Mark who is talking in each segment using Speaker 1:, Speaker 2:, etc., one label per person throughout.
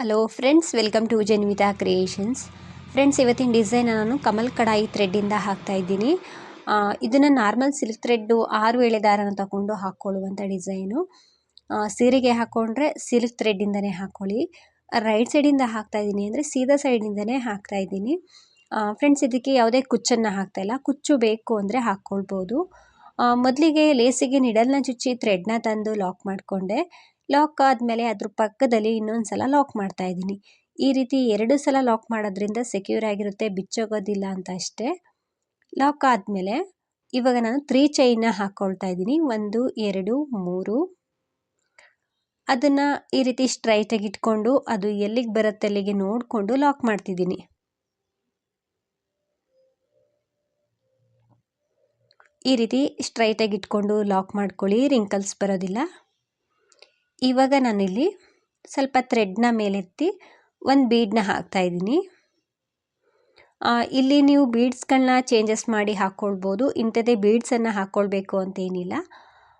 Speaker 1: Hello friends welcome to Janvitha creations friends ಇವತ್ತಿನ design ನಾನು ಕಮಲ್ ಕಡಾಯಿ ಥ್ರೆಡ್ಡಿಂದ ಹಾಕ್ತಾ ಇದ್ದೀನಿ. ಇದನ್ನು ನಾರ್ಮಲ್ ಸಿಲ್ಕ್ ಥ್ರೆಡ್ಡು ಆರು ಎಳೆ ದಾರನ ತಗೊಂಡು ಹಾಕ್ಕೊಳ್ಳುವಂಥ ಡಿಸೈನು ಸೀರೆಗೆ ಹಾಕ್ಕೊಂಡ್ರೆ ಸಿಲ್ಕ್ ಥ್ರೆಡ್ಡಿಂದನೇ ಹಾಕ್ಕೊಳ್ಳಿ ರೈಟ್ ಸೈಡಿಂದ ಹಾಕ್ತಾ ಇದ್ದೀನಿ ಅಂದರೆ ಸೀದಾ ಸೈಡಿಂದನೇ ಹಾಕ್ತಾ ಇದ್ದೀನಿ. ಫ್ರೆಂಡ್ಸ್ ಇದಕ್ಕೆ ಯಾವುದೇ ಕುಚ್ಚನ್ನು ಹಾಕ್ತಾ ಇಲ್ಲ. ಕುಚ್ಚು ಬೇಕು ಅಂದರೆ ಹಾಕ್ಕೊಳ್ಬೋದು ಮೊದಲಿಗೆ ಲೇಸಿಗೆ ನಿಡಲ್ನ ಚುಚ್ಚಿ ಥ್ರೆಡ್ನ ತಂದು ಲಾಕ್ ಮಾಡಿಕೊಂಡೆ. ಲಾಕ್ ಆದಮೇಲೆ ಅದ್ರ ಪಕ್ಕದಲ್ಲಿ ಇನ್ನೊಂದು ಸಲ ಲಾಕ್ ಮಾಡ್ತಾ ಇದ್ದೀನಿ. ಈ ರೀತಿ ಎರಡು ಸಲ ಲಾಕ್ ಮಾಡೋದ್ರಿಂದ ಸೆಕ್ಯೂರ್ ಆಗಿರುತ್ತೆ, ಬಿಚ್ಚೋಗೋದಿಲ್ಲ ಅಂತ ಅಷ್ಟೇ. ಲಾಕ್ ಆದಮೇಲೆ ಇವಾಗ ನಾನು ತ್ರೀ ಚೈನ್ನ ಹಾಕ್ಕೊಳ್ತಾ ಇದ್ದೀನಿ. ಒಂದು, ಎರಡು, ಮೂರು. ಅದನ್ನು ಈ ರೀತಿ ಸ್ಟ್ರೈಟಾಗಿ ಇಟ್ಕೊಂಡು ಅದು ಎಲ್ಲಿಗೆ ಬರುತ್ತೆ ಅಲ್ಲಿಗೆ ನೋಡಿಕೊಂಡು ಲಾಕ್ ಮಾಡ್ತಿದ್ದೀನಿ. ಈ ರೀತಿ ಸ್ಟ್ರೈಟಾಗಿ ಇಟ್ಕೊಂಡು ಲಾಕ್ ಮಾಡ್ಕೊಳ್ಳಿ ರಿಂಕಲ್ಸ್ ಬರೋದಿಲ್ಲ. ಇವಾಗ ನಾನಿಲ್ಲಿ ಸ್ವಲ್ಪ ಥ್ರೆಡ್ನ ಮೇಲೆತ್ತಿ ಒಂದು ಬೀಡನ್ನ ಹಾಕ್ತಾ ಇದ್ದೀನಿ. ಇಲ್ಲಿ ನೀವು ಬೀಡ್ಸ್ಗಳನ್ನ ಚೇಂಜಸ್ ಮಾಡಿ ಹಾಕ್ಕೊಳ್ಬೋದು ಇಂಥದ್ದೇ ಬೀಡ್ಸನ್ನು ಹಾಕ್ಕೊಳ್ಬೇಕು ಅಂತೇನಿಲ್ಲ.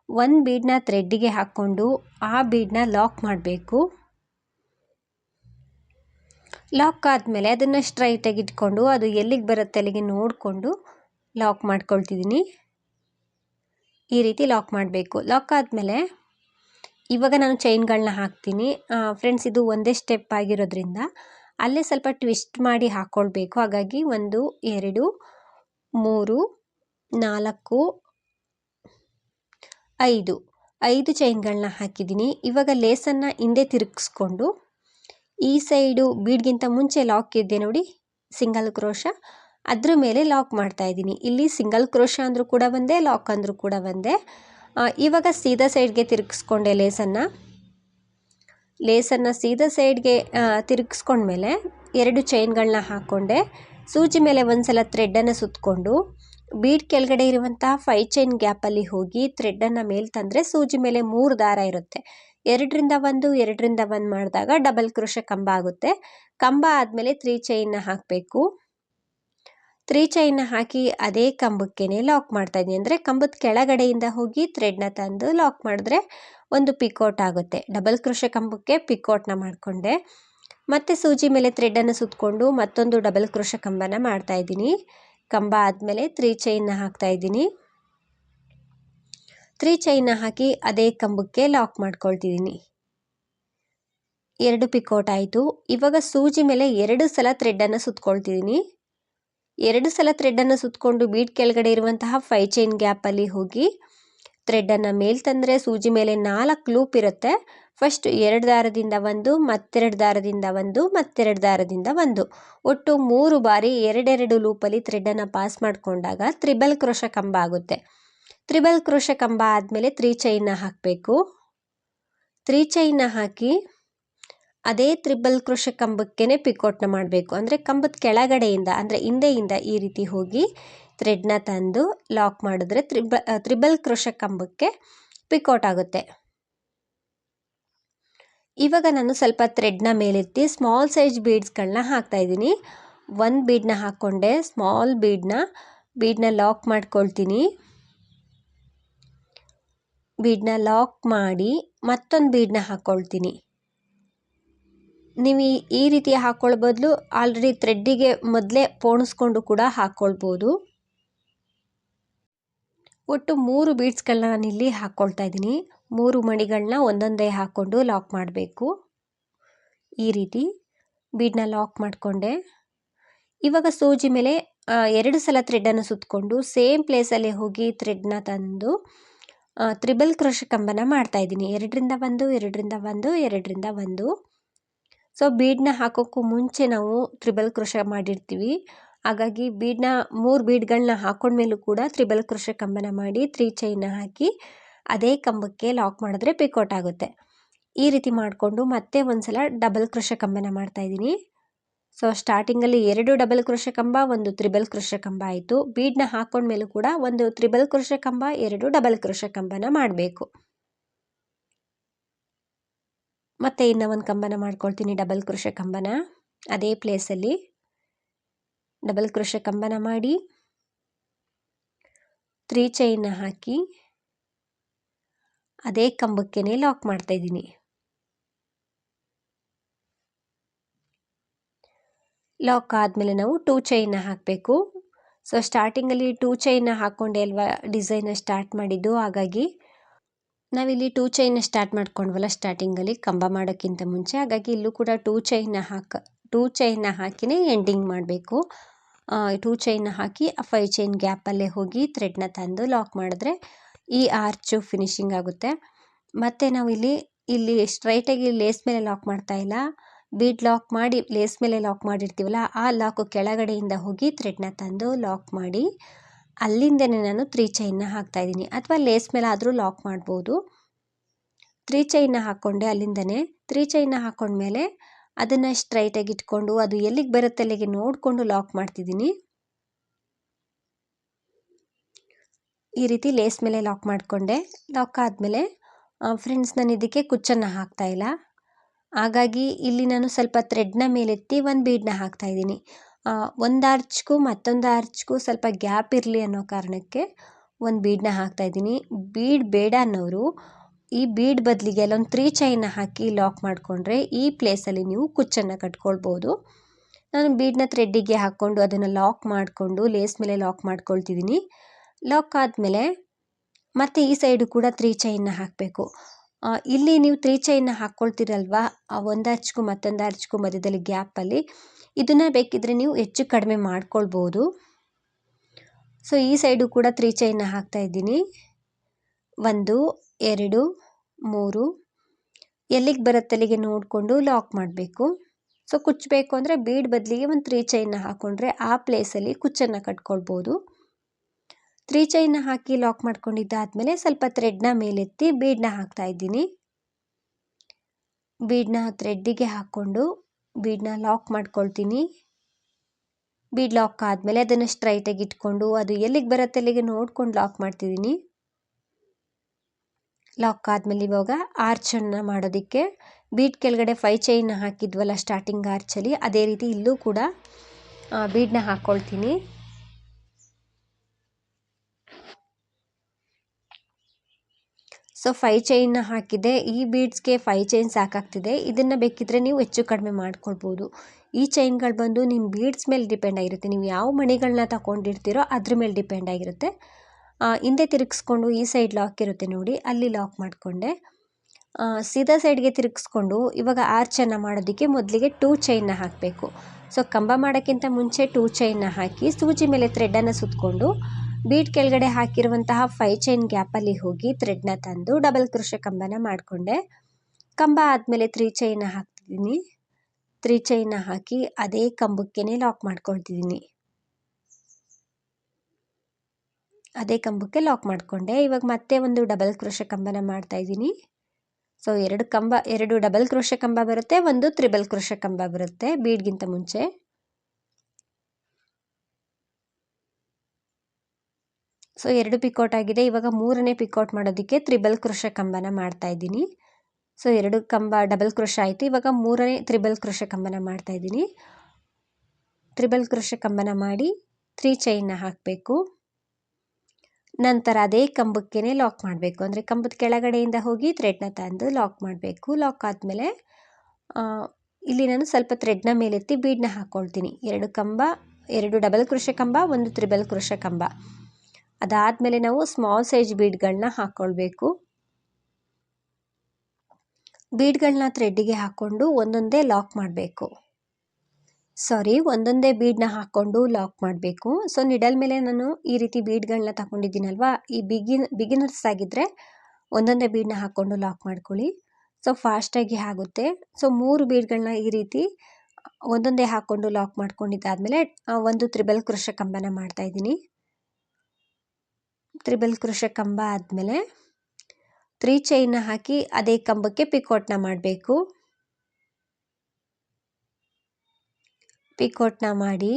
Speaker 1: ಒಂದು ಬೀಡನ್ನ ಥ್ರೆಡ್ಡಿಗೆ ಹಾಕ್ಕೊಂಡು ಆ ಬೀಡನ್ನ ಲಾಕ್ ಮಾಡಬೇಕು. ಲಾಕ್ ಆದಮೇಲೆ ಅದನ್ನು ಸ್ಟ್ರೈಟಾಗಿ ಇಟ್ಕೊಂಡು ಅದು ಎಲ್ಲಿಗೆ ಬರುತ್ತೆ ಅಲ್ಲಿಗೆ ನೋಡಿಕೊಂಡು ಲಾಕ್ ಮಾಡ್ಕೊಳ್ತಿದ್ದೀನಿ. ಈ ರೀತಿ ಲಾಕ್ ಮಾಡಬೇಕು. ಲಾಕ್ ಆದಮೇಲೆ ಇವಾಗ ನಾನು ಚೈನ್ಗಳನ್ನ ಹಾಕ್ತೀನಿ. ಫ್ರೆಂಡ್ಸ್ ಇದು ಒಂದೇ ಸ್ಟೆಪ್ ಆಗಿರೋದ್ರಿಂದ ಅಲ್ಲೇ ಸ್ವಲ್ಪ ಟ್ವಿಸ್ಟ್ ಮಾಡಿ ಹಾಕ್ಕೊಳ್ಬೇಕು ಹಾಗಾಗಿ ಒಂದು, ಎರಡು, ಮೂರು, ನಾಲ್ಕು, ಐದು. ಐದು ಚೈನ್ಗಳನ್ನ ಹಾಕಿದ್ದೀನಿ. ಇವಾಗ ಲೇಸನ್ನು ಹಿಂದೆ ತಿರುಗಿಸ್ಕೊಂಡು ಈ ಸೈಡು ಬೀಡ್ಗಿಂತ ಮುಂಚೆ ಲಾಕ್ ಇದ್ದೆ ನೋಡಿ, ಸಿಂಗಲ್ ಕ್ರೋಶ. ಅದ್ರ ಮೇಲೆ ಲಾಕ್ ಮಾಡ್ತಾ ಇದ್ದೀನಿ. ಇಲ್ಲಿ ಸಿಂಗಲ್ ಕ್ರೋಶ ಅಂದರೂ ಕೂಡ ಒಂದೇ, ಲಾಕ್ ಅಂದರೂ ಕೂಡ ಒಂದೇ. ಇವಾಗ ಸೀದಾ ಸೈಡ್ಗೆ ತಿರುಗಿಸ್ಕೊಂಡೆ ಲೇಸನ್ನು ಲೇಸನ್ನು ಸೀದಾ ಸೈಡ್ಗೆ ತಿರುಗಿಸ್ಕೊಂಡ್ಮೇಲೆ ಎರಡು ಚೈನ್ಗಳನ್ನ ಹಾಕ್ಕೊಂಡೆ ಸೂಜಿ ಮೇಲೆ ಒಂದು ಸಲ ಥ್ರೆಡ್ಡನ್ನು ಸುತ್ತಕೊಂಡು ಬೀಡ್ ಕೆಳಗಡೆ ಇರುವಂತಹ ಫೈ ಚೈನ್ ಗ್ಯಾಪಲ್ಲಿ ಹೋಗಿ ಥ್ರೆಡ್ಡನ್ನು ಮೇಲೆ ತಂದರೆ ಸೂಜಿ ಮೇಲೆ ಮೂರು ದಾರ ಇರುತ್ತೆ. ಎರಡರಿಂದ ಒಂದು ಎರಡರಿಂದ ಒಂದು ಮಾಡಿದಾಗ ಡಬಲ್ ಕ್ರೋಶ ಕಂಬ ಆಗುತ್ತೆ. ಕಂಬ ಆದಮೇಲೆ ತ್ರೀ ಚೈನ್ನ ಹಾಕಬೇಕು. ತ್ರೀ ಚೈನ್ ಹಾಕಿ ಅದೇ ಕಂಬಕ್ಕೇ ಲಾಕ್ ಮಾಡ್ತಾ ಇದ್ದೀನಿ ಅಂದರೆ ಕಂಬದ ಕೆಳಗಡೆಯಿಂದ ಹೋಗಿ ಥ್ರೆಡ್ನ ತಂದು ಲಾಕ್ ಮಾಡಿದ್ರೆ ಒಂದು ಪಿಕೋಟ್ ಆಗುತ್ತೆ. ಡಬಲ್ ಕ್ರೋಶೆ ಕಂಬಕ್ಕೆ ಪಿಕೋಟ್ನ ಮಾಡಿಕೊಂಡೆ. ಮತ್ತೆ ಸೂಜಿ ಮೇಲೆ ಥ್ರೆಡನ್ನು ಸುತ್ತಕೊಂಡು ಮತ್ತೊಂದು ಡಬಲ್ ಕ್ರೋಶ ಕಂಬನ ಮಾಡ್ತಾ ಇದ್ದೀನಿ. ಕಂಬ ಆದಮೇಲೆ ತ್ರೀ ಚೈನ್ನ ಹಾಕ್ತಾ ಇದ್ದೀನಿ. ತ್ರೀ ಚೈನ್ನ ಹಾಕಿ ಅದೇ ಕಂಬಕ್ಕೆ ಲಾಕ್ ಮಾಡ್ಕೊಳ್ತಿದ್ದೀನಿ. ಎರಡು ಪಿಕೋಟ್ ಆಯಿತು. ಇವಾಗ ಸೂಜಿ ಮೇಲೆ ಎರಡು ಸಲ ಥ್ರೆಡ್ಡನ್ನು ಸುತ್ಕೊಳ್ತಿದ್ದೀನಿ. ಎರಡು ಸಲ ಥ್ರೆಡ್ಡನ್ನು ಸುತ್ತಕೊಂಡು ಬೀಟ್ ಕೆಳಗಡೆ ಇರುವಂತಹ ಫೈ ಚೈನ್ ಗ್ಯಾಪಲ್ಲಿ ಹೋಗಿ ಥ್ರೆಡ್ಡನ್ನು ಮೇಲೆ ತಂದರೆ ಸೂಜಿ ಮೇಲೆ ನಾಲ್ಕು ಲೂಪ್ ಇರುತ್ತೆ. ಫಸ್ಟ್ ಎರಡು ದಾರದಿಂದ ಒಂದು, ಮತ್ತೆರಡು ದಾರದಿಂದ ಒಂದು, ಮತ್ತೆರಡು ದಾರದಿಂದ ಒಂದು. ಒಟ್ಟು ಮೂರು ಬಾರಿ ಎರಡೆರಡು ಲೂಪಲ್ಲಿ ಥ್ರೆಡ್ಡನ್ನು ಪಾಸ್ ಮಾಡಿಕೊಂಡಾಗ ತ್ರಿಬಲ್ ಕ್ರೋಶ ಕಂಬ ಆಗುತ್ತೆ. ತ್ರಿಬಲ್ ಕ್ರೋಶ ಕಂಬ ಆದಮೇಲೆ ತ್ರೀ ಚೈನ್ನ ಹಾಕಬೇಕು. ತ್ರೀ ಚೈನ್ನ ಹಾಕಿ ಅದೇ ತ್ರಿಬಲ್ ಕೃಷ ಕಂಬಕ್ಕೇ ಪಿಕೋಟ್ನ ಮಾಡಬೇಕು. ಅಂದರೆ ಕಂಬದ ಕೆಳಗಡೆಯಿಂದ, ಅಂದರೆ ಹಿಂದೆಯಿಂದ ಈ ರೀತಿ ಹೋಗಿ ಥ್ರೆಡ್ನ ತಂದು ಲಾಕ್ ಮಾಡಿದ್ರೆ ತ್ರಿಬ ತ್ರಿಬಲ್ ಕೃಷ ಕಂಬಕ್ಕೆ ಪಿಕೋಟ್ ಆಗುತ್ತೆ. ಇವಾಗ ನಾನು ಸ್ವಲ್ಪ ಥ್ರೆಡ್ನ ಮೇಲೆತ್ತಿ ಸ್ಮಾಲ್ ಸೈಜ್ ಬೀಡ್ಸ್ಗಳನ್ನ ಹಾಕ್ತಾ ಇದ್ದೀನಿ. ಒಂದು ಬೀಡ್ನ ಹಾಕ್ಕೊಂಡೆ ಸ್ಮಾಲ್ ಬೀಡನ್ನ ಬೀಡನ್ನ ಲಾಕ್ ಮಾಡ್ಕೊಳ್ತೀನಿ. ಬೀಡನ್ನ ಲಾಕ್ ಮಾಡಿ ಮತ್ತೊಂದು ಬೀಡನ್ನ ಹಾಕ್ಕೊಳ್ತೀನಿ ನೀವು ಈ ರೀತಿ ಹಾಕ್ಕೊಳ್ಳೋ ಬದಲು ಆಲ್ರೆಡಿ ಥ್ರೆಡ್ಡಿಗೆ ಮೊದಲೇ ಪೋಣಿಸ್ಕೊಂಡು ಕೂಡ ಹಾಕ್ಕೊಳ್ಬೋದು ಒಟ್ಟು ಮೂರು ಬೀಡ್ಸ್ಗಳನ್ನ ನಾನು ಇಲ್ಲಿ ಹಾಕ್ಕೊಳ್ತಾ ಇದ್ದೀನಿ. ಮೂರು ಮಣಿಗಳನ್ನ ಒಂದೊಂದೇ ಹಾಕ್ಕೊಂಡು ಲಾಕ್ ಮಾಡಬೇಕು. ಈ ರೀತಿ ಬೀಡನ್ನ ಲಾಕ್ ಮಾಡಿಕೊಂಡೆ. ಇವಾಗ ಸೂಜಿ ಮೇಲೆ ಎರಡು ಸಲ ಥ್ರೆಡ್ಡನ್ನು ಸುತ್ತಕೊಂಡು ಸೇಮ್ ಪ್ಲೇಸಲ್ಲಿ ಹೋಗಿ ಥ್ರೆಡ್ನ ತಂದು ತ್ರಿಬಲ್ ಕ್ರೋಶ ಕಂಬನ ಮಾಡ್ತಾ ಇದ್ದೀನಿ. ಎರಡರಿಂದ ಒಂದು ಎರಡರಿಂದ ಒಂದು ಎರಡರಿಂದ ಒಂದು. ಸೊ ಬೀಡನ್ನ ಹಾಕೋಕ್ಕೂ ಮುಂಚೆ ನಾವು ತ್ರಿಬಲ್ ಕೃಷ ಮಾಡಿರ್ತೀವಿ. ಹಾಗಾಗಿ ಬೀಡನ್ನ ಮೂರು ಬೀಡ್ಗಳನ್ನ ಹಾಕೊಂಡ್ಮೇಲೂ ಕೂಡ ತ್ರಿಬಲ್ ಕೃಷ ಕಂಬನ ಮಾಡಿ ತ್ರೀ ಚೈನ್ನ ಹಾಕಿ ಅದೇ ಕಂಬಕ್ಕೆ ಲಾಕ್ ಮಾಡಿದ್ರೆ ಪಿಕೋಟ್ ಆಗುತ್ತೆ. ಈ ರೀತಿ ಮಾಡಿಕೊಂಡು ಮತ್ತೆ ಒಂದ್ಸಲ ಡಬಲ್ ಕೃಷ ಕಂಬನ ಮಾಡ್ತಾ ಇದ್ದೀನಿ. ಸೊ ಸ್ಟಾರ್ಟಿಂಗಲ್ಲಿ ಎರಡು ಡಬಲ್ ಕೃಷ ಕಂಬ, ಒಂದು ತ್ರಿಬಲ್ ಕೃಷ ಕಂಬ ಆಯಿತು. ಬೀಡನ್ನ ಹಾಕೊಂಡ್ಮೇಲೂ ಕೂಡ ಒಂದು ತ್ರಿಬಲ್ ಕೃಷ ಕಂಬ, ಎರಡು ಡಬಲ್ ಕೃಷ ಕಂಬನ ಮಾಡಬೇಕು. ಮತ್ತು ಇನ್ನು ಒಂದು ಕಂಬನ ಮಾಡ್ಕೊಳ್ತೀನಿ ಡಬಲ್ ಕೃಷ ಕಂಬನ. ಅದೇ ಪ್ಲೇಸಲ್ಲಿ ಡಬಲ್ ಕೃಷ ಕಂಬನ ಮಾಡಿ ತ್ರೀ ಚೈನ್ನ ಹಾಕಿ, ಅದೇ ಕಂಬಕ್ಕೇ ಲಾಕ್ ಮಾಡ್ತಾಯಿದ್ದೀನಿ ಲಾಕ್ ಆದಮೇಲೆ ನಾವು ಟೂ ಚೈನ್ನ ಹಾಕಬೇಕು. ಸೊ ಸ್ಟಾರ್ಟಿಂಗಲ್ಲಿ ಟೂ ಚೈನ್ನ ಹಾಕ್ಕೊಂಡೆ ಅಲ್ವಾ ಡಿಸೈನ ಸ್ಟಾರ್ಟ್ ಮಾಡಿದ್ದು, ಹಾಗಾಗಿ ನಾವಿಲ್ಲಿ ಟೂ ಚೈನ್ ಸ್ಟಾರ್ಟ್ ಮಾಡ್ಕೊಂಡ್ವಲ್ಲ ಸ್ಟಾರ್ಟಿಂಗಲ್ಲಿ ಕಂಬ ಮಾಡೋಕ್ಕಿಂತ ಮುಂಚೆ, ಹಾಗಾಗಿ ಇಲ್ಲೂ ಕೂಡ ಟೂ ಚೈನ್ನ ಹಾಕ ಟೂ ಚೈನ್ನ ಹಾಕಿನೇ ಎಂಡಿಂಗ್ ಮಾಡಬೇಕು. ಟೂ ಚೈನ್ನ ಹಾಕಿ ಆ ಫೈ ಚೈನ್ ಗ್ಯಾಪಲ್ಲೇ ಹೋಗಿ ಥ್ರೆಡ್ನ ತಂದು ಲಾಕ್ ಮಾಡಿದ್ರೆ ಈ ಆರ್ಚು ಫಿನಿಶಿಂಗ್ ಆಗುತ್ತೆ. ಮತ್ತು ನಾವಿಲ್ಲಿ, ಇಲ್ಲಿ ಇಲ್ಲಿ ಸ್ಟ್ರೈಟಾಗಿ ಲೇಸ್ ಮೇಲೆ ಲಾಕ್ ಮಾಡ್ತಾ ಇಲ್ಲ. ಬೀಡ್ ಲಾಕ್ ಮಾಡಿ ಲೇಸ್ ಮೇಲೆ ಲಾಕ್ ಮಾಡಿರ್ತೀವಲ್ಲ, ಆ ಲಾಕು ಕೆಳಗಡೆಯಿಂದ ಹೋಗಿ ಥ್ರೆಡ್ನ ತಂದು ಲಾಕ್ ಮಾಡಿ ಅಲ್ಲಿಂದನೇ ನಾನು ತ್ರೀ ಚೈನ್ನ ಹಾಕ್ತಾ ಇದ್ದೀನಿ. ಅಥವಾ ಲೇಸ್ ಮೇಲೆ ಆದರೂ ಲಾಕ್ ಮಾಡ್ಬೋದು. ತ್ರೀ ಚೈನ್ನ ಹಾಕ್ಕೊಂಡೆ ಅಲ್ಲಿಂದನೇ. ತ್ರೀ ಚೈನ್ನ ಹಾಕ್ಕೊಂಡ್ಮೇಲೆ ಅದನ್ನು ಸ್ಟ್ರೈಟಾಗಿ ಇಟ್ಕೊಂಡು ಅದು ಎಲ್ಲಿಗೆ ಬರುತ್ತೆ ಅಲ್ಲಿಗೆ ನೋಡಿಕೊಂಡು ಲಾಕ್ ಮಾಡ್ತಿದ್ದೀನಿ. ಈ ರೀತಿ ಲೇಸ್ ಮೇಲೆ ಲಾಕ್ ಮಾಡಿಕೊಂಡೆ. ಲಾಕ್ ಆದಮೇಲೆ ಫ್ರೆಂಡ್ಸ್ ನಾನು ಇದಕ್ಕೆ ಕುಚ್ಚನ್ನು ಹಾಕ್ತಾಯಿಲ್ಲ ಹಾಗಾಗಿ ಇಲ್ಲಿ ನಾನು ಸ್ವಲ್ಪ ಥ್ರೆಡ್ನ ಮೇಲೆತ್ತಿ ಒಂದು ಬೀಡನ್ನ ಹಾಕ್ತಾ ಇದ್ದೀನಿ. ಒಂದು ಆರ್ಚ್ಗೂ ಮತ್ತೊಂದು ಆರ್ಚ್ಗೂ ಸ್ವಲ್ಪ ಗ್ಯಾಪ್ ಇರಲಿ ಅನ್ನೋ ಕಾರಣಕ್ಕೆ ಒಂದು ಬೀಡನ್ನ ಹಾಕ್ತಾ ಇದ್ದೀನಿ. ಬೀಡ್ ಬೇಡ ಅನ್ನೋರು ಈ ಬೀಡ್ ಬದಲಿಗೆ ಅಲ್ಲೊಂದು ತ್ರೀ ಚೈನ ಹಾಕಿ ಲಾಕ್ ಮಾಡಿಕೊಂಡ್ರೆ ಈ ಪ್ಲೇಸಲ್ಲಿ ನೀವು ಕುಚ್ಚನ್ನು ಕಟ್ಕೊಳ್ಬೋದು. ನಾನು ಬೀಡನ್ನ ಥ್ರೆಡ್ಡಿಗೆ ಹಾಕ್ಕೊಂಡು ಅದನ್ನು ಲಾಕ್ ಮಾಡಿಕೊಂಡು ಲೇಸ್ ಮೇಲೆ ಲಾಕ್ ಮಾಡ್ಕೊಳ್ತಿದ್ದೀನಿ ಲಾಕ್ ಆದಮೇಲೆ ಮತ್ತು ಈ ಸೈಡು ಕೂಡ ತ್ರೀ ಚೈನ್ನ ಹಾಕಬೇಕು. ಇಲ್ಲಿ ನೀವು ತ್ರೀ ಚೈನ್ನ ಆ ಒಂದು ಅರ್ಚ್ಗೂ ಮತ್ತೊಂದು ಅರ್ಚ್ಗೂ ಮಧ್ಯದಲ್ಲಿ ಗ್ಯಾಪಲ್ಲಿ ಇದನ್ನು ಬೇಕಿದ್ರೆ ನೀವು ಹೆಚ್ಚು ಕಡಿಮೆ ಮಾಡ್ಕೊಳ್ಬೋದು. ಸೊ ಈ ಸೈಡು ಕೂಡ ತ್ರೀ ಚೈನ್ನ ಹಾಕ್ತಾ ಇದ್ದೀನಿ. ಒಂದು, ಎರಡು, ಮೂರು. ಎಲ್ಲಿಗೆ ಬರುತ್ತೆ ಅಲ್ಲಿಗೆ ನೋಡಿಕೊಂಡು ಲಾಕ್ ಮಾಡಬೇಕು. ಸೊ ಕುಚ್ಚಬೇಕು ಅಂದರೆ ಬೀಡ್ ಬದಲಿಗೆ ಒಂದು ತ್ರೀ ಚೈನ್ನ ಹಾಕ್ಕೊಂಡ್ರೆ ಆ ಪ್ಲೇಸಲ್ಲಿ ಕುಚ್ಚನ್ನು ಕಟ್ಕೊಳ್ಬೋದು. ತ್ರೀ ಚೈನ್ನ ಹಾಕಿ ಲಾಕ್ ಮಾಡ್ಕೊಂಡಿದ್ದಾದಮೇಲೆ ಸ್ವಲ್ಪ ಥ್ರೆಡ್ನ ಮೇಲೆತ್ತಿ ಬೀಡನ್ನ ಹಾಕ್ತಾ ಇದ್ದೀನಿ. ಬೀಡನ್ನ ಥ್ರೆಡ್ಡಿಗೆ ಹಾಕ್ಕೊಂಡು ಬೀಡನ್ನ ಲಾಕ್ ಮಾಡ್ಕೊಳ್ತೀನಿ. ಬೀಡ್ ಲಾಕ್ ಆದಮೇಲೆ ಅದನ್ನು ಸ್ಟ್ರೈಟಾಗಿ ಇಟ್ಕೊಂಡು ಅದು ಎಲ್ಲಿಗೆ ಬರುತ್ತೆ ಅಲ್ಲಿಗೆ ನೋಡ್ಕೊಂಡು ಲಾಕ್ ಮಾಡ್ತಿದ್ದೀನಿ. ಲಾಕ್ ಆದಮೇಲೆ ಇವಾಗ ಆರ್ಚನ್ನು ಮಾಡೋದಕ್ಕೆ ಬೀಡ್ ಕೆಳಗಡೆ ಫೈ ಚೈನ್ ಹಾಕಿದ್ವಲ್ಲ ಸ್ಟಾರ್ಟಿಂಗ್ ಆರ್ಚಲ್ಲಿ ಅದೇ ರೀತಿ ಇಲ್ಲೂ ಕೂಡ ಬೀಡನ್ನ ಹಾಕ್ಕೊಳ್ತೀನಿ ಸೊ ಫೈ ಚೈನ್ನ ಹಾಕಿದೆ. ಈ ಬೀಡ್ಸ್ಗೆ ಫೈ ಚೈನ್ ಸಾಕಾಗ್ತಿದೆ. ಇದನ್ನು ಬೇಕಿದ್ರೆ ನೀವು ಹೆಚ್ಚು ಕಡಿಮೆ ಮಾಡ್ಕೊಳ್ಬೋದು. ಈ ಚೈನ್ಗಳು ಬಂದು ನಿಮ್ಮ ಬೀಡ್ಸ್ ಮೇಲೆ ಡಿಪೆಂಡ್ ಆಗಿರುತ್ತೆ. ನೀವು ಯಾವ ಮಣಿಗಳನ್ನ ತಗೊಂಡಿರ್ತೀರೋ ಅದ್ರ ಮೇಲೆ ಡಿಪೆಂಡ್ ಆಗಿರುತ್ತೆ. ಹಿಂದೆ ತಿರುಗಿಸ್ಕೊಂಡು ಈ ಸೈಡ್ ಲಾಕ್ ಇರುತ್ತೆ ನೋಡಿ. ಅಲ್ಲಿ ಲಾಕ್ ಮಾಡಿಕೊಂಡೆ. ಸೀದಾ ಸೈಡ್ಗೆ ತಿರುಗಿಸ್ಕೊಂಡು ಇವಾಗ ಆರ್ಚನ್ನು ಮಾಡೋದಕ್ಕೆ ಮೊದಲಿಗೆ ಟೂ ಚೈನ್ನ ಹಾಕಬೇಕು. ಸೊ ಕಂಬ ಮಾಡೋಕ್ಕಿಂತ ಮುಂಚೆ ಟೂ ಚೈನ್ನ ಹಾಕಿ ಸೂಜಿ ಮೇಲೆ ಥ್ರೆಡ್ಡನ್ನು ಸುತ್ತಕೊಂಡು ಬೀಡ್ ಕೆಳಗಡೆ ಹಾಕಿರುವಂತಹ ಫೈ ಚೈನ್ ಗ್ಯಾಪಲ್ಲಿ ಹೋಗಿ ಥ್ರೆಡ್ನ ತಂದು ಡಬಲ್ ಕೃಷ ಕಂಬನ ಮಾಡಿಕೊಂಡೆ. ಕಂಬ ಆದಮೇಲೆ ತ್ರೀ ಚೈನ ಹಾಕ್ತಿದ್ದೀನಿ. ತ್ರೀ ಚೈನ ಹಾಕಿ ಅದೇ ಕಂಬಕ್ಕೇ ಲಾಕ್ ಮಾಡ್ಕೊಳ್ತಿದ್ದೀನಿ. ಅದೇ ಕಂಬಕ್ಕೆ ಲಾಕ್ ಮಾಡಿಕೊಂಡೆ. ಇವಾಗ ಮತ್ತೆ ಒಂದು ಡಬಲ್ ಕೃಷ ಕಂಬನ ಮಾಡ್ತಾ ಇದ್ದೀನಿ. ಸೊ ಎರಡು ಕಂಬ, ಎರಡು ಡಬಲ್ ಕೃಷ ಕಂಬ ಬರುತ್ತೆ, ಒಂದು ತ್ರಿಬಲ್ ಕೃಷ ಕಂಬ ಬರುತ್ತೆ ಬೀಡ್ಗಿಂತ ಮುಂಚೆ. ಸೊ, ಎರಡು ಪಿಕೌಟ್ ಆಗಿದೆ. ಇವಾಗ ಮೂರನೇ ಪಿಕೌಟ್ ಮಾಡೋದಕ್ಕೆ ತ್ರಿಬಲ್ ಕೃಷ ಕಂಬನ ಮಾಡ್ತಾ ಇದ್ದೀನಿ. ಸೊ, ಎರಡು ಕಂಬ ಡಬಲ್ ಕೃಷ ಆಯಿತು. ಇವಾಗ ಮೂರನೇ ತ್ರಿಬಲ್ ಕೃಷ ಕಂಬನ ಮಾಡ್ತಾ ಇದ್ದೀನಿ. ತ್ರಿಬಲ್ ಕೃಷ ಕಂಬನ ಮಾಡಿ ತ್ರೀ ಚೈನ್ನ ಹಾಕಬೇಕು. ನಂತರ ಅದೇ ಕಂಬಕ್ಕೇ ಲಾಕ್ ಮಾಡಬೇಕು. ಅಂದರೆ ಕಂಬದ ಕೆಳಗಡೆಯಿಂದ ಹೋಗಿ ಥ್ರೆಡ್ನ ತಂದು ಲಾಕ್ ಮಾಡಬೇಕು. ಲಾಕ್ ಆದಮೇಲೆ ಇಲ್ಲಿ ನಾನು ಸ್ವಲ್ಪ ಥ್ರೆಡ್ನ ಮೇಲೆತ್ತಿ ಬೀಡ್ನ ಹಾಕ್ಕೊಳ್ತೀನಿ ಎರಡು ಕಂಬ, ಎರಡು ಡಬಲ್ ಕೃಷ ಕಂಬ, ಒಂದು ತ್ರಿಬಲ್ ಕೃಷ ಕಂಬ. ಅದಾದಮೇಲೆ ನಾವು ಸ್ಮಾಲ್ ಸೈಜ್ ಬೀಡ್ಗಳನ್ನ ಹಾಕ್ಕೊಳ್ಬೇಕು ಬೀಡ್ಗಳನ್ನ ಥ್ರೆಡ್ಡಿಗೆ ಹಾಕ್ಕೊಂಡು ಒಂದೊಂದೇ ಲಾಕ್ ಮಾಡಬೇಕು. ಸಾರಿ ಒಂದೊಂದೇ ಬೀಡ್ನ ಹಾಕ್ಕೊಂಡು ಲಾಕ್ ಮಾಡಬೇಕು. ಸೊ ನಿಡಲ್ ಮೇಲೆ ನಾನು ಈ ರೀತಿ ಬೀಡ್ಗಳನ್ನ ತಗೊಂಡಿದ್ದೀನಲ್ವಾ? ಈ ಬಿಗಿನ್ ಬಿಗಿನರ್ಸ್ ಆಗಿದ್ದರೆ ಒಂದೊಂದೇ ಬೀಡ್ನ ಹಾಕ್ಕೊಂಡು ಲಾಕ್ ಮಾಡ್ಕೊಳ್ಳಿ. ಸೊ ಫಾಸ್ಟಾಗಿ ಆಗುತ್ತೆ. ಸೊ ಮೂರು ಬೀಡ್ಗಳನ್ನ ಈ ರೀತಿ ಒಂದೊಂದೇ ಹಾಕ್ಕೊಂಡು ಲಾಕ್ ಮಾಡ್ಕೊಂಡಿದ್ದಾದಮೇಲೆ ಒಂದು ತ್ರಿಬಲ್ ಕೃಷ ಕಂಬನ ಮಾಡ್ತಾಯಿದ್ದೀನಿ ತ್ರಿಬಲ್ ಕೃಷ ಕಂಬ ಆದಮೇಲೆ ತ್ರೀ ಚೈನ್ನ ಹಾಕಿ ಅದೇ ಕಂಬಕ್ಕೆ ಪಿಕೋಟ್ನ ಮಾಡಬೇಕು. ಪಿಕೋಟ್ನ ಮಾಡಿ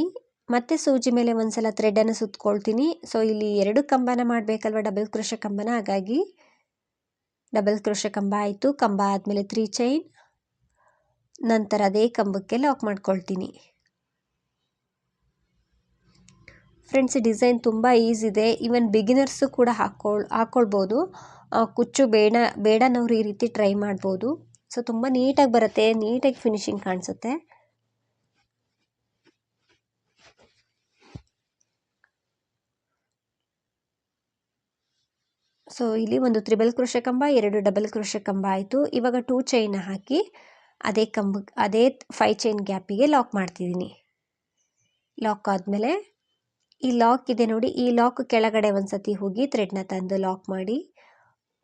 Speaker 1: ಮತ್ತೆ ಸೂಜಿ ಮೇಲೆ ಒಂದ್ಸಲ ಥ್ರೆಡನ್ನು ಸುತ್ಕೊಳ್ತೀನಿ. ಸೊ ಇಲ್ಲಿ ಎರಡು ಕಂಬನ ಮಾಡಬೇಕಲ್ವ? ಡಬಲ್ ಕೃಷ ಕಂಬನ? ಹಾಗಾಗಿ ಡಬಲ್ ಕೃಷ ಕಂಬ ಆಯಿತು. ಕಂಬ ಆದಮೇಲೆ ತ್ರೀ ಚೈನ್ ನಂತರ ಅದೇ ಕಂಬಕ್ಕೆ ಲಾಕ್ ಮಾಡ್ಕೊಳ್ತೀನಿ. ಫ್ರೆಂಡ್ಸ್ ಡಿಸೈನ್ ತುಂಬ ಈಸಿ ಇದೆ. ಈವನ್ ಬಿಗಿನರ್ಸು ಕೂಡ ಹಾಕ್ಕೊಳ್ ಹಾಕ್ಕೊಳ್ಬೋದು ಕುಚ್ಚು ಬೇಡ, ಬೇಡನವರು ಈ ರೀತಿ ಟ್ರೈ ಮಾಡ್ಬೋದು. ಸೊ ತುಂಬ ನೀಟಾಗಿ ಬರುತ್ತೆ ನೀಟಾಗಿ ಫಿನಿಶಿಂಗ್ ಕಾಣಿಸುತ್ತೆ. ಸೊ ಇಲ್ಲಿ ಒಂದು ತ್ರಿಬಲ್ ಕೃಷ ಕಂಬ, ಎರಡು ಡಬಲ್ ಕೃಷ ಕಂಬ ಆಯಿತು. ಇವಾಗ ಟೂ ಚೈನ್ ಹಾಕಿ, ಅದೇ ಕಂಬ, ಅದೇ ಫೈ ಚೈನ್ ಗ್ಯಾಪಿಗೆ ಲಾಕ್ ಮಾಡ್ತಿದ್ದೀನಿ. ಲಾಕ್ ಆದಮೇಲೆ ಈ ಲಾಕ್ ಇದೆ ನೋಡಿ. ಈ ಲಾಕ್ ಕೆಳಗಡೆ ಒಂದು ಸತಿ ಹೋಗಿ ಥ್ರೆಡ್ನ ತಂದು ಲಾಕ್ ಮಾಡಿ,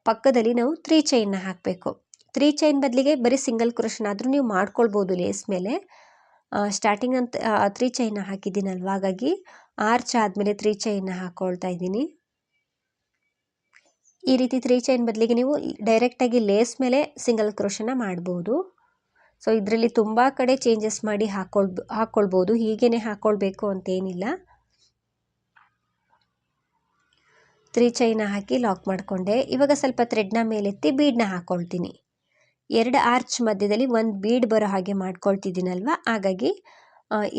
Speaker 1: ಪಕ್ಕದಲ್ಲಿ ನಾವು ತ್ರೀ ಚೈನ್ನ ಹಾಕಬೇಕು. ತ್ರೀ ಚೈನ್ ಬದಲಿಗೆ ಬರೀ ಸಿಂಗಲ್ ಕ್ರೋಶನಾದರೂ ನೀವು ಮಾಡ್ಕೊಳ್ಬೋದು ಲೇಸ್ ಮೇಲೆ. ಸ್ಟಾರ್ಟಿಂಗ್ ಅಂತ ತ್ರೀ ಚೈನ್ನ ಹಾಕಿದ್ದೀನಲ್ವ, ಹಾಗಾಗಿ ಆರ್ಚ್ ಆದಮೇಲೆ ತ್ರೀ ಚೈನ್ನ ಹಾಕ್ಕೊಳ್ತಾ ಇದ್ದೀನಿ. ಈ ರೀತಿ ತ್ರೀ ಚೈನ್ ಬದಲಿಗೆ ನೀವು ಡೈರೆಕ್ಟಾಗಿ ಲೇಸ್ ಮೇಲೆ ಸಿಂಗಲ್ ಕ್ರೋಷನ್ನ ಮಾಡ್ಬೋದು. ಸೊ ಇದರಲ್ಲಿ ತುಂಬ ಕಡೆ ಚೇಂಜಸ್ ಮಾಡಿ ಹಾಕೊಳ್ ಹಾಕ್ಕೊಳ್ಬೋದು ಹೀಗೇ ಹಾಕ್ಕೊಳ್ಬೇಕು ಅಂತೇನಿಲ್ಲ. ತ್ರೀ ಚೈನ ಹಾಕಿ ಲಾಕ್ ಮಾಡಿಕೊಂಡೆ. ಇವಾಗ ಸ್ವಲ್ಪ ಥ್ರೆಡ್ನ ಮೇಲೆತ್ತಿ ಬೀಡನ್ನ ಹಾಕ್ಕೊಳ್ತೀನಿ ಎರಡು ಆರ್ಚ್ ಮಧ್ಯದಲ್ಲಿ ಒಂದು ಬೀಡ್ ಬರೋ ಹಾಗೆ ಮಾಡ್ಕೊಳ್ತಿದ್ದೀನಲ್ವ? ಹಾಗಾಗಿ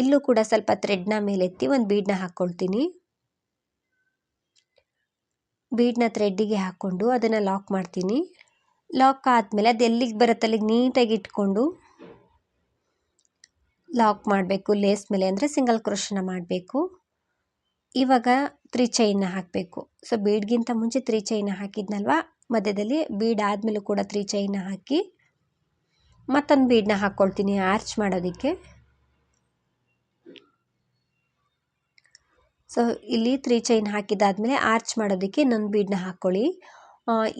Speaker 1: ಇಲ್ಲೂ ಕೂಡ ಸ್ವಲ್ಪ ಥ್ರೆಡ್ನ ಮೇಲೆತ್ತಿ ಒಂದು ಬೀಡನ್ನ ಹಾಕ್ಕೊಳ್ತೀನಿ ಬೀಡನ್ನ ಥ್ರೆಡ್ಡಿಗೆ ಹಾಕ್ಕೊಂಡು ಅದನ್ನು ಲಾಕ್ ಮಾಡ್ತೀನಿ. ಲಾಕ್ ಆದಮೇಲೆ ಅದು ಎಲ್ಲಿಗೆ ಬರುತ್ತೆ ಅಲ್ಲಿಗೆ ನೀಟಾಗಿ ಇಟ್ಕೊಂಡು ಲಾಕ್ ಮಾಡಬೇಕು. ಲೇಸ್ ಮೇಲೆ ಅಂದರೆ ಸಿಂಗಲ್ ಕ್ರೋಶನ ಮಾಡಬೇಕು. ಇವಾಗ ತ್ರೀ ಚೈನ್ನ ಹಾಕಬೇಕು. ಸೊ ಬೀಡ್ಗಿಂತ ಮುಂಚೆ ತ್ರೀ ಚೈನ ಹಾಕಿದ್ನಲ್ವ? ಮಧ್ಯದಲ್ಲಿ ಬೀಡ್ ಆದಮೇಲೂ ಕೂಡ ತ್ರೀ ಚೈನ ಹಾಕಿ ಮತ್ತೊಂದು ಬೀಡನ್ನ ಹಾಕ್ಕೊಳ್ತೀನಿ ಆರ್ಚ್ ಮಾಡೋದಕ್ಕೆ. ಸೊ ಇಲ್ಲಿ ತ್ರೀ ಚೈನ್ ಹಾಕಿದ್ದಾದಮೇಲೆ ಆರ್ಚ್ ಮಾಡೋದಕ್ಕೆ ಇನ್ನೊಂದು ಬೀಡನ್ನ ಹಾಕ್ಕೊಳ್ಳಿ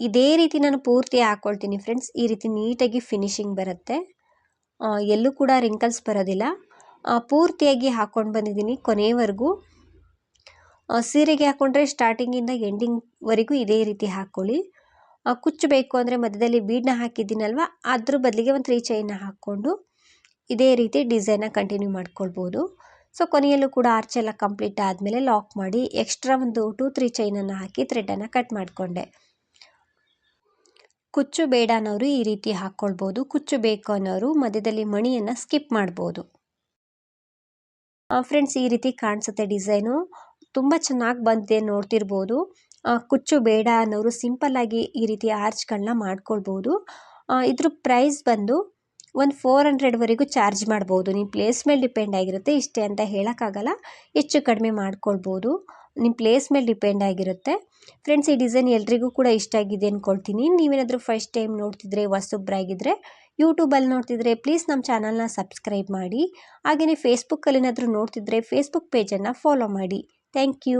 Speaker 1: ಇದೇ ರೀತಿ ನಾನು ಪೂರ್ತಿ ಹಾಕ್ಕೊಳ್ತೀನಿ ಫ್ರೆಂಡ್ಸ್ ಈ ರೀತಿ ನೀಟಾಗಿ ಫಿನಿಶಿಂಗ್ ಬರುತ್ತೆ. ಎಲ್ಲೂ ಕೂಡ ರಿಂಕಲ್ಸ್ ಬರೋದಿಲ್ಲ. ಪೂರ್ತಿಯಾಗಿ ಹಾಕ್ಕೊಂಡು ಬಂದಿದ್ದೀನಿ ಕೊನೆಯವರೆಗೂ ಸೀರೆಗೆ ಹಾಕ್ಕೊಂಡ್ರೆ ಸ್ಟಾರ್ಟಿಂಗಿಂದ ಎಂಡಿಂಗ್ವರೆಗೂ ಇದೇ ರೀತಿ ಹಾಕ್ಕೊಳ್ಳಿ ಕುಚ್ಚು ಬೇಕು ಅಂದರೆ ಮಧ್ಯದಲ್ಲಿ ಬೀಡನ್ನ ಹಾಕಿದ್ದೀನಲ್ವ, ಅದ್ರ ಬದಲಿಗೆ ಒಂದು ತ್ರೀ ಚೈನ ಹಾಕ್ಕೊಂಡು ಇದೇ ರೀತಿ ಡಿಸೈನ್ನ ಕಂಟಿನ್ಯೂ ಮಾಡ್ಕೊಳ್ಬೋದು. ಸೊ ಕೊನೆಯಲ್ಲೂ ಕೂಡ ಆರ್ಚ್ ಎಲ್ಲ ಕಂಪ್ಲೀಟ್ ಆದಮೇಲೆ ಲಾಕ್ ಮಾಡಿ ಎಕ್ಸ್ಟ್ರಾ ಒಂದು ಟೂ ತ್ರೀ ಚೈನನ್ನು ಹಾಕಿ ಥ್ರೆಡನ್ನು ಕಟ್ ಮಾಡಿಕೊಂಡೆ. ಕುಚ್ಚು ಬೇಡ ಅನ್ನೋರು ಈ ರೀತಿ ಹಾಕ್ಕೊಳ್ಬೋದು ಕುಚ್ಚು ಬೇಕು ಅನ್ನೋರು ಮಧ್ಯದಲ್ಲಿ ಮಣಿಯನ್ನು ಸ್ಕಿಪ್ ಮಾಡ್ಬೋದು. ಫ್ರೆಂಡ್ಸ್ ಈ ರೀತಿ ಕಾಣಿಸುತ್ತೆ ಡಿಸೈನು ತುಂಬ ಚೆನ್ನಾಗಿ ಬಂದಿದೆ ನೋಡ್ತಿರ್ಬೋದು. ಕುಚ್ಚು ಬೇಡ ಅನ್ನೋರು ಸಿಂಪಲ್ಲಾಗಿ ಈ ರೀತಿ ಆರ್ಚ್ಗಳನ್ನ ಮಾಡ್ಕೊಳ್ಬೋದು. ಇದ್ರ ಪ್ರೈಸ್ ಬಂದು ಒಂದು ಫೋರ್ ಹಂಡ್ರೆಡ್ವರೆಗೂ ಚಾರ್ಜ್ ಮಾಡ್ಬೋದು. ನಿಮ್ಮ ಪ್ಲೇಸ್ ಮೇಲೆ ಡಿಪೆಂಡ್ ಆಗಿರುತ್ತೆ, ಇಷ್ಟೇ ಅಂತ ಹೇಳೋಕ್ಕಾಗಲ್ಲ. ಹೆಚ್ಚು ಕಡಿಮೆ ಮಾಡ್ಕೊಳ್ಬೋದು. ನಿಮ್ಮ ಪ್ಲೇಸ್ ಮೇಲೆ ಡಿಪೆಂಡ್ ಆಗಿರುತ್ತೆ. ಫ್ರೆಂಡ್ಸ್, ಈ ಡಿಸೈನ್ ಎಲ್ರಿಗೂ ಕೂಡ ಇಷ್ಟ ಆಗಿದೆ ಅಂದ್ಕೊಳ್ತೀನಿ ನೀವೇನಾದರೂ ಫಸ್ಟ್ ಟೈಮ್ ನೋಡ್ತಿದ್ರೆ ಹೊಸೊಬ್ಬರಾಗಿದ್ದರೆ ಯೂಟ್ಯೂಬಲ್ಲಿ ನೋಡ್ತಿದ್ರೆ, ಪ್ಲೀಸ್ ನಮ್ಮ ಚಾನಲ್ನ ಸಬ್ಸ್ಕ್ರೈಬ್ ಮಾಡಿ. ಹಾಗೆಯೇ ಫೇಸ್ಬುಕ್ಕಲ್ಲಿ ಏನಾದರೂ ನೋಡ್ತಿದ್ರೆ ಫೇಸ್ಬುಕ್ ಪೇಜನ್ನು ಫಾಲೋ ಮಾಡಿ. Thank you